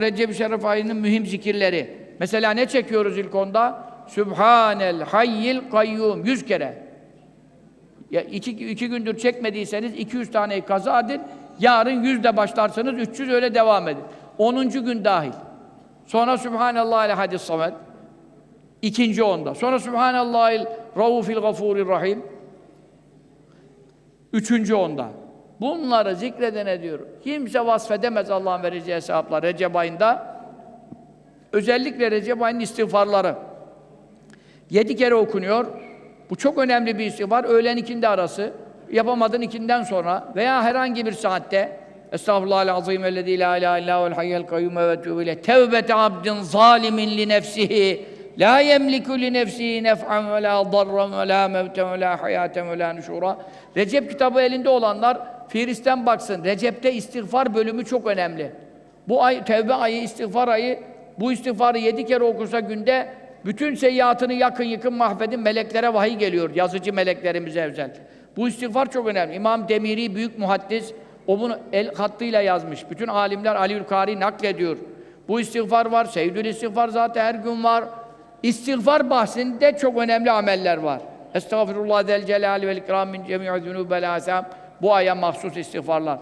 Recep-i Şerif ayının mühim zikirleri. Mesela ne çekiyoruz ilk onda? Sübhanel hayyil kayyum. Yüz kere. Ya iki, iki gündür çekmediyseniz 200 taneyi kaza edin. Yarın yüzle başlarsınız, 300 öyle devam edin. 10. gün dahil. Sonra Sübhanallahil hadis samet. İkinci onda. Sonra Sübhanallahil raufil gafurir rahim. Üçüncü onda. Bunları zikredene diyor. Kimse vasfedemez Allah'ın vereceği sevaplar Recep ayında. Özellikle Recep ayının istiğfarları. Yedi kere okunuyor. Bu çok önemli bir istiğfar. Öğlen ikindi arası. Yapamadın ikinden sonra veya herhangi bir saatte Estağfurullah azim ellezî la ilahe illa huvel hayyul kayyum ve etûbü ileyh. Tevbete abdin zalimin li nefsihi la yemliku li nefsihi nef'an ve la darran ve la mevten ve la hayaten ve la nuşura. Recep kitabı elinde olanlar Firis'ten baksın. Recep'te istiğfar bölümü çok önemli. Bu ay tevbe ayı, istiğfar ayı bu istiğfarı yedi kere okursa günde bütün seyyiatını yakın yıkın mahvedin meleklere vahiy geliyor. Yazıcı meleklerimize özel. Bu istiğfar çok önemli. İmam Demiri büyük muhaddis o bunu el hattıyla yazmış. Bütün alimler Aliül Kari naklediyor. Bu istiğfar var. Seyyidül istiğfar zaten her gün var. İstiğfar bahsinde çok önemli ameller var. Estağfirullah del celali vel ikram min cemi'i zunubel asam. Bu aya mahsus istiğfarlar.